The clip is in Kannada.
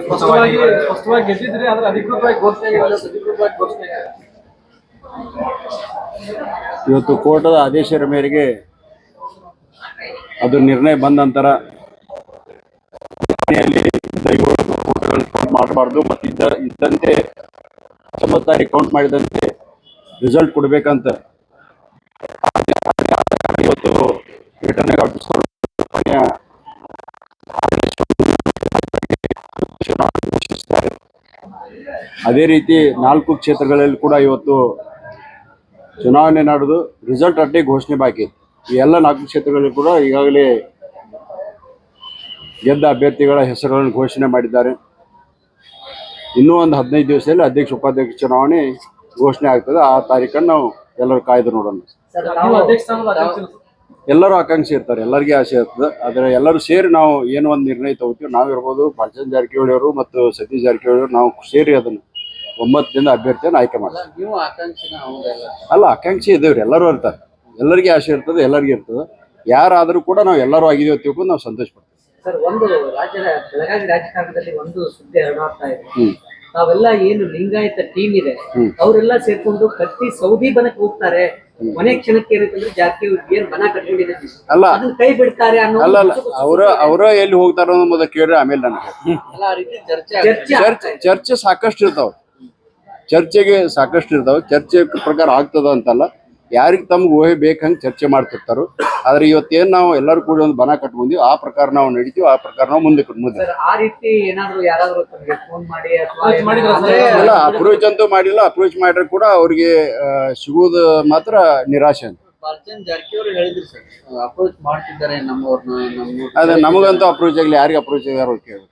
ಸ್ಪಷ್ಟವಾಗಿ ಸ್ಪಷ್ಟವಾಗಿ ಗೆದ್ದಿದ್ರಿ ಆದ್ರೆ ಅಧಿಕೃತವಾಗಿ ಘೋಷಣೆ ಆಗಿಲ್ಲ ಅಧಿಕೃತವಾಗಿ ಘೋಷಣೆ ಇವತ್ತು ಕೋರ್ಟದ ಆದೇಶದ ಮೇರೆಗೆ ಅದು ನಿರ್ಣಯ ಬಂದ ನಂತರ ಕೌಂಟ್ ಮಾಡಬಾರ್ದು ಮತ್ತು ಇದ್ದ ಇದ್ದಂತೆ ಹತ್ತೊಂಬತ್ತು ಅಕೌಂಟ್ ಕೌಂಟ್ ಮಾಡಿದಂತೆ ರಿಸಲ್ಟ್ ಕೊಡ್ಬೇಕಂತ ಅದೇ ರೀತಿ ನಾಲ್ಕು ಕ್ಷೇತ್ರಗಳಲ್ಲಿ ಕೂಡ ಇವತ್ತು ಚುನಾವಣೆ ನಡೆದು ರಿಸಲ್ಟ್ ಅಟ್ಟೆ ಘೋಷಣೆ ಬಾಕಿ. ಈ ಎಲ್ಲ ನಾಲ್ಕು ಕ್ಷೇತ್ರಗಳಲ್ಲಿ ಕೂಡ ಈಗಾಗಲೇ ಗೆದ್ದ ಅಭ್ಯರ್ಥಿಗಳ ಹೆಸರುಗಳನ್ನು ಘೋಷಣೆ ಮಾಡಿದ್ದಾರೆ. ಇನ್ನೂ ಒಂದು ಹದಿನೈದು ದಿವಸದಲ್ಲಿ ಅಧ್ಯಕ್ಷ ಉಪಾಧ್ಯಕ್ಷ ಚುನಾವಣೆ ಘೋಷಣೆ ಆಗ್ತದೆ. ಆ ತಾರೀಕನ್ನು ನಾವು ಎಲ್ಲರೂ ಕಾಯ್ದು ನೋಡೋಣ. ಎಲ್ಲರೂ ಆಕಾಂಕ್ಷಿ ಇರ್ತಾರೆ ಎಲ್ಲರಿಗೆ ಆಸೆ ಇರ್ತದೆ. ಆದರೆ ಎಲ್ಲರೂ ಸೇರಿ ನಾವು ಏನು ಒಂದು ನಿರ್ಣಯ ತಗೋತೀವಿ ನಾವಿರ್ಬೋದು ಬಾಲಚಂದ್ರ ಜಾರಕಿಹೊಳಿ ಅವರು ಮತ್ತು ಸತೀಶ್ ಜಾರಕಿಹೊಳಿ ಅವರು ನಾವು ಸೇರಿ ಅದನ್ನು ಒಂಬತ್ತರಿಂದ ಅಭ್ಯರ್ಥಿಯನ್ನು ಆಯ್ಕೆ ಮಾಡ್ತೀವಿ. ಅಲ್ಲ ಆಕಾಂಕ್ಷಿ ಇದ್ದೇವ್ರಿ ಎಲ್ಲರೂ ಇರ್ತಾರೆ. ಎಲ್ಲರಿಗೆ ಆಸೆ ಇರ್ತದೆ ಎಲ್ಲರಿಗೆ ಇರ್ತದೆ. ಯಾರಾದರೂ ಕೂಡ ನಾವು ಎಲ್ಲರೂ ಆಗಿದ್ದೇವೆ ತಿಳ್ಕೊಂಡು ನಾವು ಸಂತೋಷ ಪಡ್ತೀವಿ. ಸರ್ ಒಂದು ರಾಜ್ಯದ ಬೆಳಗಾವಿ ರಾಜಕಾರಣದಲ್ಲಿ ಒಂದು ಸುದ್ದಿ ಹರಡಾಗ್ತಾ ಇದೆ. ಹ್ಮ್ ತಾವೆಲ್ಲ ಏನು ಲಿಂಗಾಯತ ಟೀಮ್ ಇದೆ. ಅವರೆಲ್ಲ ಸೇರ್ಕೊಂಡು ಕತ್ತಿ ಸೌದಿ ಬನಕ್ ಹೋಗ್ತಾರೆ. ಮನೆ ಕ್ಷಣಕ್ಕೆ ಏನಂತಂದ್ರೆ ಜಾತಿ ಏನ್ ಬನ ಕಟ್ಕೊಂಡಿದೆ ಅಲ್ಲ. ಅದನ್ನ ಕೈ ಬಿಡ್ತಾರೆ ಅನ್ನೋ ಅಲ್ಲ ಅಲ್ಲ. ಅವ್ರ ಅವ್ರ ಎಲ್ಲಿ ಹೋಗ್ತಾರೋ ಅನ್ನೋ ಮೊದಲು ಕೇಳ್ರಿ ಆಮೇಲೆ ನನಗೆ. ಚರ್ಚೆ ಚರ್ಚೆ ಸಾಕಷ್ಟು ಇರ್ತಾವ ಚರ್ಚೆಗೆ ಸಾಕಷ್ಟು ಇರ್ತಾವ ಚರ್ಚೆ ಪ್ರಕಾರ ಆಗ್ತದ ಅಂತಲ್ಲ. ಯಾರಿಗೆ ತಮ್ಗೆ ಊಹೆ ಬೇಕಂಗೆ ಚರ್ಚೆ ಮಾಡ್ತಿರ್ತಾರೋ. ಆದ್ರೆ ಇವತ್ತೇನು ನಾವು ಎಲ್ಲರೂ ಕೂಡ ಒಂದು ಬನ ಕಟ್ಕೊಂಡಿವಿ ಆ ಪ್ರಕಾರ ನಾವು ನಡಿತೀವಿ ಆ ಪ್ರಕಾರ ನಾವು ಮುಂದೆ ಮುಂದೆ ಸರ್ ಆ ರೀತಿ ಏನಾದ್ರು ಯಾರಾದ್ರೂ ತಮಗೆ ಫೋನ್ ಮಾಡಿ ಅಥವಾ Approach ಸರ್? ಅಲ್ಲ ಅಪ್ರೋಚ್ ಅಂತೂ ಮಾಡಿಲ್ಲ ಅಪ್ರೋಚ್ ಮಾಡಿದ್ರೆ ಕೂಡ ಅವ್ರಿಗೆ ಸಿಗೋದು ಸಿಗುವುದು ಮಾತ್ರ ನಿರಾಶೆ ಅಂತ. ಅಪ್ರೋಚ್ ಮಾಡ್ತಿದ್ದಾರೆ ನಮ್ಮವ್ರನ್ನ ಅದೇ ನಮಗಂತೂ ಅಪ್ರೋಚ್ ಆಗಲಿ ಯಾರಿಗೆ ಅಪ್ರೋಚ್ ಆಗ್ಯಾರೋ ಕೇಳಿ